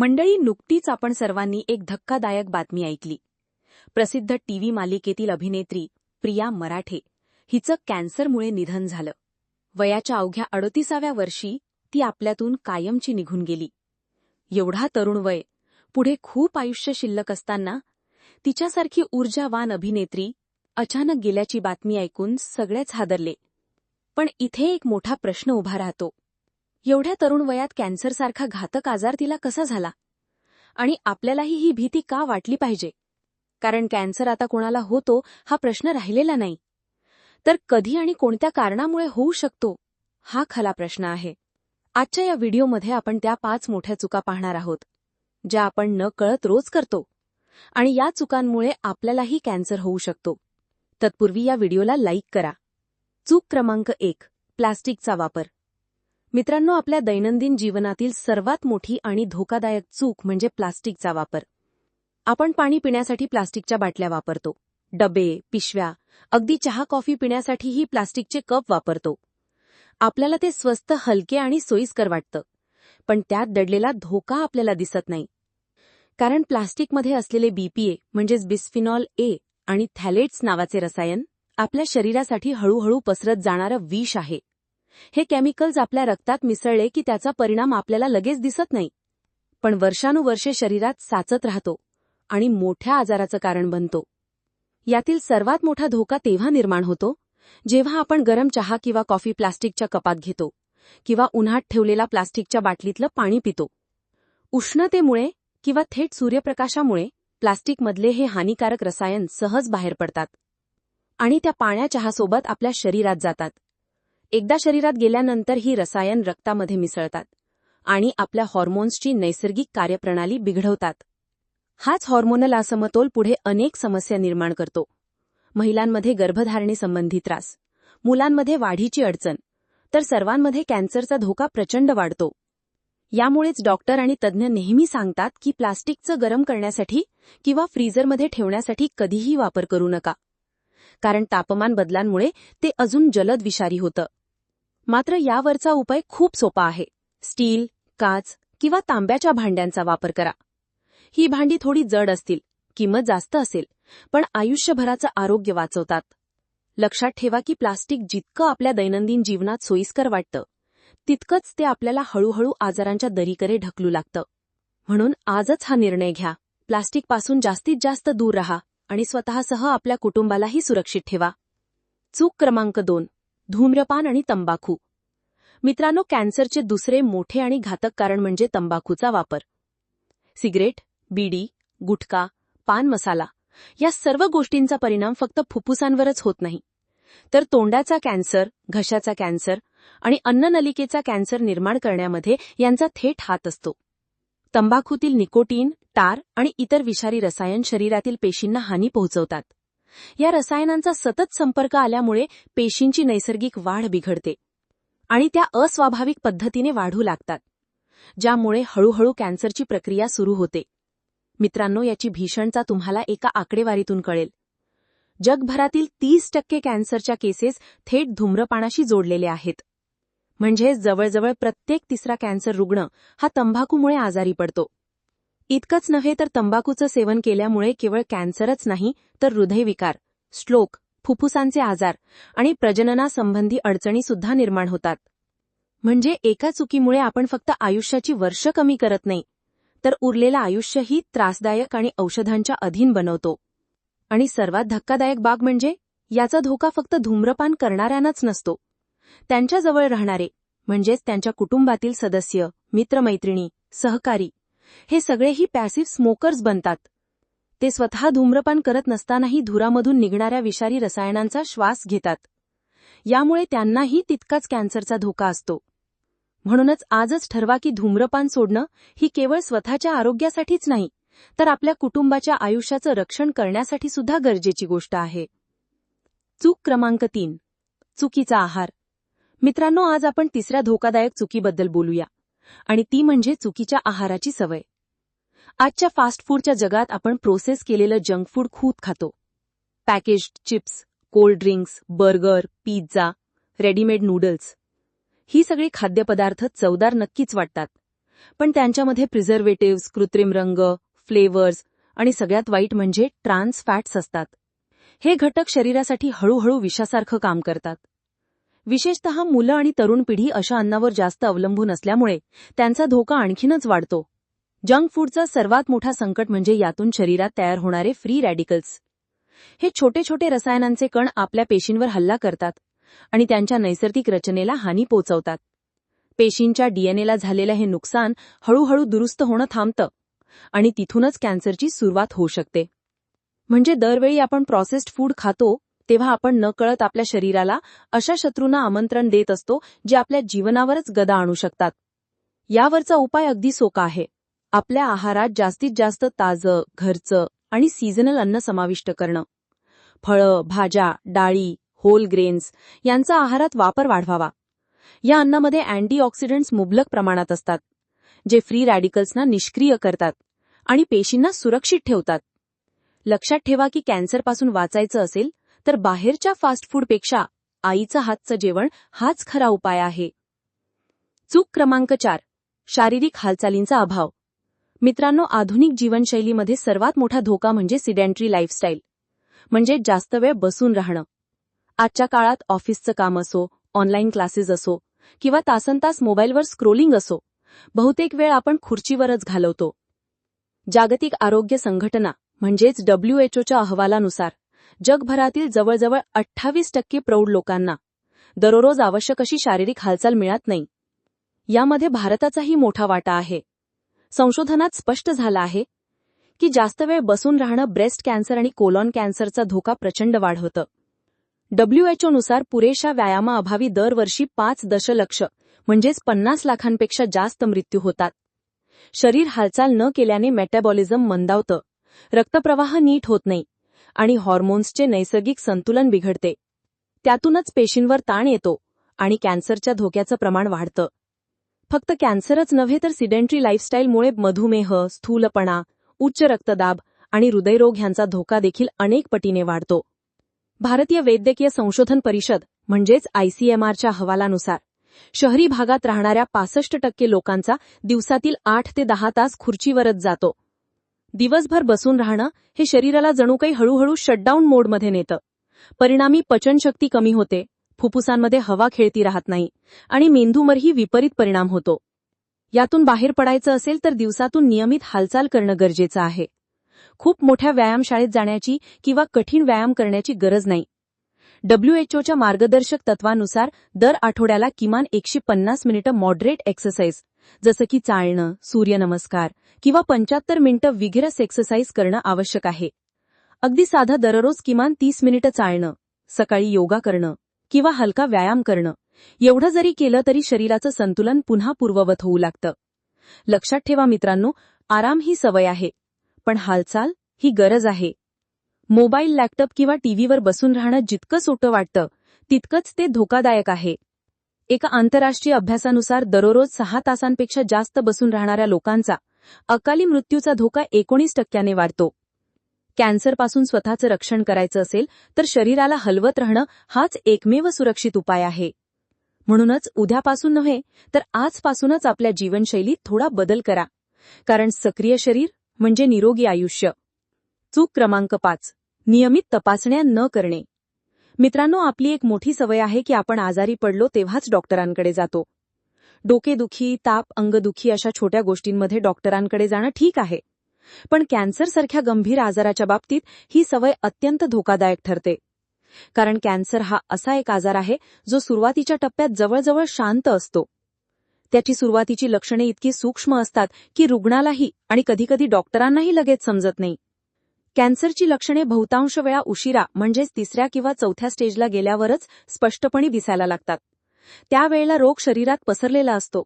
मंडळी नुकतीच आपण सर्वांनी एक धक्कादायक बातमी ऐकली. प्रसिद्ध टीव्ही मालिकेतील अभिनेत्री प्रिया मराठे हिचं कॅन्सरमुळे निधन झालं. वयाच्या अवघ्या अडतीसाव्या वर्षी ती आपल्यातून कायमची निघून गेली. एवढा तरुण वय पुढे खूप आयुष्य शिल्लक असताना तिच्यासारखी ऊर्जावान अभिनेत्री अचानक गेल्याची बातमी ऐकून सगळेच हादरले. पण इथे एक मोठा प्रश्न उभा राहतो. एवढ्या तरुण वयात कॅन्सरसारखा घातक आजार तिला कसा झाला? आणि आपल्यालाही ही भीती का वाटली पाहिजे? कारण कॅन्सर आता कोणाला होतो हा प्रश्न राहिलेला नाही. तर कधी आणि कोणत्या कारणामुळे होऊ शकतो? हा खला प्रश्न आहे. आजच्या या व्हिडिओमध्ये आपण त्या पाच मोठ्या चुका पाहणार आहोत ज्या आपण न कळत रोज करतो आणि या चुकांमुळे आपल्यालाही कॅन्सर होऊ शकतो. तत्पूर्वी या व्हिडिओला लाईक करा. चूक क्रमांक एक प्लास्टिकचा वापर. मित्रांनो आपल्या दैनंदिन जीवनातील सर्वात मोठी आणि धोकादायक चूक म्हणजे प्लास्टिकचा वापर. आपण पाणी पिण्यासाठी प्लास्टिकच्या बाटल्या वापरतो. डबे पिशव्या अगदी चहा कॉफी पिण्यासाठीही प्लास्टिकचे कप वापरतो. आपल्याला ते स्वस्त हलके आणि सोयीस्कर वाटतं. पण त्यात दडलेला धोका आपल्याला दिसत नाही. कारण प्लास्टिकमध्ये असलेले बीपीए म्हणजेच बिस्फिनॉल ए आणि थॅलेट्स नावाचे रसायन आपल्या शरीरासाठी हळूहळू पसरत जाणारं विष आहे. हे केमिकल्स आपल्या रक्तात मिसळले की त्याचा परिणाम आपल्याला लगेच दिसत नाही. पण वर्षानुवर्षे शरीरात साचत राहतो आणि मोठ्या आजाराचं कारण बनतो. यातील सर्वात मोठा धोका तेव्हा निर्माण होतो जेव्हा आपण गरम चहा किंवा कॉफी प्लास्टिकच्या कपात घेतो किंवा उन्हात ठेवलेला प्लास्टिकच्या बाटलीतलं पाणी पितो. उष्णतेमुळे किंवा थेट सूर्यप्रकाशामुळे प्लास्टिकमधले हे हानिकारक रसायन सहज बाहेर पडतात आणि त्या पाण्या चहासोबत आपल्या शरीरात जातात. एकदा शरीरात गेल्यानंतर ही रसायन रक्तामध्ये मिसळतात आणि आपल्या हॉर्मोन्सची नैसर्गिक कार्यप्रणाली बिघडवतात. हाच हॉर्मोनल असमतोल पुढे अनेक समस्या निर्माण करतो. महिलांमध्ये गर्भधारणेसंबंधी त्रास मुलांमध्ये वाढीची अडचण तर सर्वांमध्ये कॅन्सरचा धोका प्रचंड वाढतो. यामुळेच डॉक्टर आणि तज्ज्ञ नेहमी सांगतात की प्लास्टिकचं गरम करण्यासाठी किंवा फ्रीझरमध्ये ठेवण्यासाठी कधीही वापर करू नका. कारण तापमान बदलांमुळे ते अजून जलद विषारी होतं. मात्र यावरचा उपाय खूप सोपा आहे. स्टील काच किंवा तांब्याच्या भांड्यांचा वापर करा. ही भांडी थोडी जड असतील किंमत जास्त असेल पण आयुष्यभराचं आरोग्य वाचवतात. लक्षात ठेवा की प्लास्टिक जितकं आपल्या दैनंदिन जीवनात सोयीस्कर वाटतं तितकंच ते आपल्याला हळूहळू आजारांच्या दरीकडे ढकलू लागतं. म्हणून आजच हा निर्णय घ्या. प्लास्टिकपासून जास्तीत जास्त दूर रहा आणि स्वतःसह आपल्या कुटुंबालाही सुरक्षित ठेवा. चूक क्रमांक दोन. धूम्रपान आणि तंबाखू. मित्रांनो कॅन्सरचे दुसरे मोठे आणि घातक कारण म्हणजे तंबाखूचा वापर. सिगरेट बीडी गुटखा पान मसाला या सर्व गोष्टींचा परिणाम फक्त फुफ्फुसांवरच होत नाही. तर तोंडाचा कॅन्सर घशाचा कॅन्सर आणि अन्ननलिकेचा कॅन्सर निर्माण करण्यामध्ये यांचा थेट हात असतो. तंबाखूतील निकोटीन टार आणि इतर विषारी रसायन शरीरातील पेशींना हानी पोहोचवतात. या रसायनांचा सतत संपर्क आल्यामुळे पेशींची नैसर्गिक वाढ बिघडते आणि त्या अस्वाभाविक पद्धतीने वाढू लागतात ज्यामुळे हळूहळू कॅन्सरची प्रक्रिया सुरू होते. मित्रांनो याची भीषणता तुम्हाला एका आकडेवारीतून कळेल. जगभरातील तीस टक्के कॅन्सरच्या केसेस थेट धूम्रपानाशी जोडलेले आहेत. म्हणजे जवळजवळ प्रत्येक तिसरा कॅन्सर रुग्ण हा तंबाखूमुळे आजारी पडतो. इतकंच नव्हे तर तंबाखूचं सेवन केल्यामुळे केवळ कॅन्सरच नाही तर हृदयविकार स्ट्रोक फुफ्फुसांचे आजार आणि प्रजननासंबंधी अडचणीसुद्धा निर्माण होतात. म्हणजे एका चुकीमुळे आपण फक्त आयुष्याची वर्ष कमी करत नाही तर उरलेलं आयुष्यही त्रासदायक आणि औषधांच्या अधीन बनवतो. आणि सर्वात धक्कादायक बाग म्हणजे याचा धोका फक्त धूम्रपान करणाऱ्यांनाच नसतो. त्यांच्याजवळ राहणारे म्हणजेच त्यांच्या कुटुंबातील सदस्य मित्रमैत्रिणी सहकारी हे सगळेही पॅसिव्ह स्मोकर्स बनतात. ते स्वतः धूम्रपान करत नसतानाही धुरामधून निघणाऱ्या विषारी रसायनांचा श्वास घेतात. यामुळे त्यांनाही तितकाच कॅन्सरचा धोका असतो. म्हणूनच आजच ठरवा की धूम्रपान सोडणं ही केवळ स्वतःच्या आरोग्यासाठीच नाही तर आपल्या कुटुंबाच्या आयुष्याचं रक्षण करण्यासाठी सुद्धा गरजेची गोष्ट आहे. चूक क्रमांक तीन. चुकीचा आहार. मित्रांनो आज आपण तिसऱ्या धोकादायक चुकीबद्दल बोलूया. आणि ती म्हणजे चुकीच्या आहाराची सवय. आजच्या फास्ट फूडच्या जगात आपण प्रोसेस केलेलं जंक फूड खूप खातो. Packaged chips cold drinks burger pizza readymade noodles ही सगळी खाद्यपदार्थ चवदार नक्कीच वाटतात. पण त्यांच्यामध्ये प्रिझर्वेटिव्ह कृत्रिम रंग फ्लेवर्स आणि सगळ्यात वाईट म्हणजे ट्रान्स फॅट्स असतात. हे घटक शरीरासाठी हळूहळू विषासारखं काम करतात. विशेषतः मुलं आणि तरुण पिढी अशा अन्नावर जास्त अवलंबून असल्यामुळे त्यांचा धोका आणखीनच वाढतो. जंक फूडचा सर्वात मोठा संकट म्हणजे यातून शरीरात तयार होणारे फ्री रॅडिकल्स. हे छोटे छोटे रसायनांचे कण आपल्या पेशींवर हल्ला करतात आणि त्यांच्या नैसर्गिक रचनेला हानी पोचवतात. पेशींच्या डीएनएला झालेलं हे नुकसान हळूहळू दुरुस्त होणं थांबतं आणि तिथूनच कॅन्सरची सुरुवात होऊ शकते. म्हणजे दरवेळी आपण प्रोसेस्ड फूड खातो तेव्हा आपण नकळत आपल्या शरीराला अशा शत्रूंना आमंत्रण देत असतो जे आपल्या जीवनावरच गदा आणू शकतात. यावरचा उपाय अगदी सोका आहे. आपल्या आहारात जास्तीत जास्त ताजं घरचं आणि सीझनल अन्न समाविष्ट करणं. फळं भाज्या डाळी होल ग्रेन्स यांचा आहारात वापर वाढवावा. या अन्नामध्ये अँटीऑक्सिडंट्स मुबलक प्रमाणात असतात जे फ्री रॅडिकल्सना निष्क्रिय करतात आणि पेशींना सुरक्षित ठेवतात. लक्षात ठेवा की कॅन्सरपासून वाचायचं असेल तर बाहेरच्या फास्ट फूडपेक्षा आईचं हातचं जेवण हाच खरा उपाय आहे. चूक क्रमांक चार. शारीरिक हालचालींचा अभाव. मित्रांनो आधुनिक जीवनशैलीमध्ये सर्वात मोठा धोका म्हणजे सिडेंटरी लाईफस्टाईल म्हणजे जास्त वेळ बसून राहणं. आजच्या काळात ऑफिसचं काम असो ऑनलाईन क्लासेस असो किंवा तासनतास मोबाईलवर स्क्रोलिंग असो बहुतेक वेळ आपण खुर्चीवरच घालवतो. जागतिक आरोग्य संघटना म्हणजेच डब्ल्यूएचओच्या अहवालानुसार जगभरातील जवळजवळ अठ्ठावीस टक्के प्रौढ लोकांना दररोज आवश्यक अशी शारीरिक हालचाल मिळत नाही. यामध्ये भारताचाही मोठा वाटा आहे. संशोधनात स्पष्ट झालं आहे की जास्त वेळ बसून राहणं ब्रेस्ट कॅन्सर आणि कोलॉन कॅन्सरचा धोका प्रचंड वाढवतं. डब्ल्यूएचओनुसार पुरेशा व्यायामाअभावी दरवर्षी पाच दशलक्ष म्हणजेच पन्नास लाखांपेक्षा जास्त मृत्यू होतात. शरीर हालचाल न केल्याने मेटॅबॉलिझम मंदावतं. रक्तप्रवाह नीट होत नाही. आणि हॉर्मोन्सचे नैसर्गिक संतुलन बिघडते. त्यातूनच पेशींवर ताण येतो आणि कॅन्सरच्या धोक्याचं प्रमाण वाढतं. फक्त कॅन्सरच नव्हे तर सिडेंटरी लाईफस्टाईलमुळे मधुमेह स्थूलपणा उच्च रक्तदाब आणि हृदयरोग ह्यांचा धोका देखील अनेक पटीने वाढतो. भारतीय वैद्यकीय संशोधन परिषद म्हणजेच आयसीएमआरच्या अहवालानुसार शहरी भागात राहणाऱ्या पासष्ट टक्के लोकांचा दिवसातील आठ ते दहा तास खुर्चीवरच जातो. दिवसभर बसून राहणं हे शरीराला जणू काही हळूहळू शटडाऊन मोडमध्ये नेतं. परिणामी पचनशक्ती कमी होते फुफ्फुसांमध्ये हवा खेळती राहत नाही आणि मेंदूवरही विपरीत परिणाम होतो. यातून बाहेर पडायचं असेल तर दिवसातून नियमित हालचाल करणं गरजेचं आहे. खूप मोठ्या व्यायामशाळेत जाण्याची किंवा कठीण व्यायाम करण्याची गरज नाही. डब्ल्यूएचओच्या मार्गदर्शक तत्वानुसार दर आठवड्याला किमान एकशे पन्नास मिनिटं मॉडरेट एक्सरसाइज जसं की चालणं सूर्यनमस्कार किंवा पंच्याहत्तर मिनिटं विगिरस एक्सरसाइज करणं आवश्यक आहे. अगदी साधं दररोज किमान तीस मिनिटं चालणं सकाळी योगा करणं किंवा हलका व्यायाम करणं एवढं जरी केलं तरी शरीराचं संतुलन पुन्हा पूर्ववत होऊ लागतं. लक्षात ठेवा मित्रांनो आराम ही सवय आहे पण हालचाल ही गरज आहे. मोबाईल लॅपटॉप किंवा टीव्हीवर बसून राहणं जितकं सोटं वाटतं तितकंच ते धोकादायक आहे. एका आंतरराष्ट्रीय अभ्यासानुसार दररोज सहा तासांपेक्षा जास्त बसून राहणाऱ्या लोकांचा अकाली मृत्यूचा धोका एकोणीस टक्क्याने वाढतो. कॅन्सरपासून स्वतःचं रक्षण करायचं असेल तर शरीराला हलवत राहणं हाच एकमेव सुरक्षित उपाय आहे. म्हणूनच उद्यापासून नव्हे तर आजपासूनच आपल्या जीवनशैलीत थोडा बदल करा. कारण सक्रिय शरीर म्हणजे निरोगी आयुष्य. चूक क्रमांक पाच. नियमित तपासण्या न करणे. मित्रांनो आपली एक मोठी सवय आहे की आपण आजारी पडलो तेव्हाच डॉक्टरांकडे जातो. डोकेदुखी ताप अंगदुखी अशा छोट्या गोष्टींमध्ये डॉक्टरांकडे जाणं ठीक आहे. पण कॅन्सरसारख्या गंभीर आजाराच्या बाबतीत ही सवय अत्यंत धोकादायक ठरते. कारण कॅन्सर हा असा एक आजार आहे जो सुरुवातीच्या टप्प्यात जवळजवळ शांत असतो. त्याची सुरुवातीची लक्षणे इतकी सूक्ष्म असतात की रुग्णालाही आणि कधीकधी डॉक्टरांनाही लगेच समजत नाही. कॅन्सरची लक्षणे बहुतांश वेळा उशिरा म्हणजेच तिसऱ्या किंवा चौथ्या स्टेजला गेल्यावरच स्पष्टपणे दिसायला लागतात. त्यावेळेला रोग शरीरात पसरलेला असतो.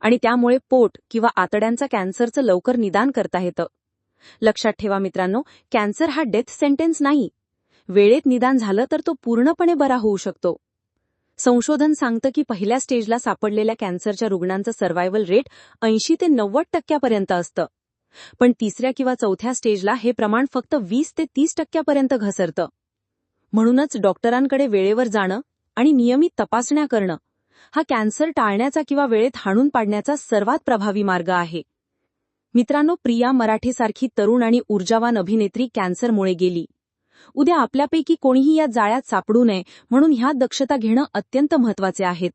आणि त्यामुळे पोट किंवा आतड्यांचा कॅन्सरचं लवकर निदान करता येतं. लक्षात ठेवा मित्रांनो कॅन्सर हा डेथ सेंटेन्स नाही. वेळेत निदान झालं तर तो पूर्णपणे बरा होऊ शकतो. संशोधन सांगतं की पहिल्या स्टेजला सापडलेल्या कॅन्सरच्या रुग्णांचं सर्व्हायव्हल रेट ऐंशी ते नव्वद टक्क्यापर्यंत असतं. पण तिसऱ्या किंवा चौथ्या स्टेजला हे प्रमाण फक्त वीस ते तीस टक्क्यापर्यंत घसरतं. म्हणूनच डॉक्टरांकडे वेळेवर जाणं आणि नियमित तपासण्या करणं हा कॅन्सर टाळण्याचा किंवा वेळेत हाणून पाडण्याचा सर्वात प्रभावी मार्ग आहे. मित्रांनो प्रिया मराठेसारखी तरुण आणि ऊर्जावान अभिनेत्री कॅन्सरमुळे गेली. उद्या आपल्यापैकी कोणीही या जाळ्यात सापडू नये म्हणून ह्या दक्षता घेणं अत्यंत महत्त्वाचे आहेत.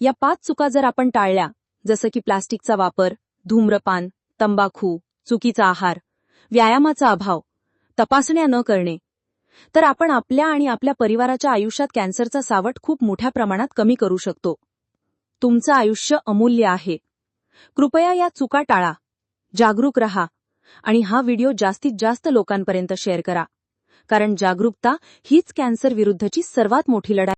या पाच चुका जर आपण टाळल्या जसं की प्लास्टिकचा वापर धूम्रपान तंबाखू चुकीचा आहार व्यायामाचा अभाव तपासण्या न करणे. तर आपण आपल्या आणि आपल्या परिवाराच्या आयुष्यात कॅन्सरचा सावट खूप मोठ्या प्रमाणात कमी करू शकतो. तुमचं आयुष्य अमूल्य आहे. कृपया या चुका टाळा जागरूक रहा आणि हा व्हिडिओ जास्तीत जास्त लोकांपर्यंत शेअर करा. कारण जागरूकता हीच कॅन्सर विरुद्धची सर्वात मोठी लढाई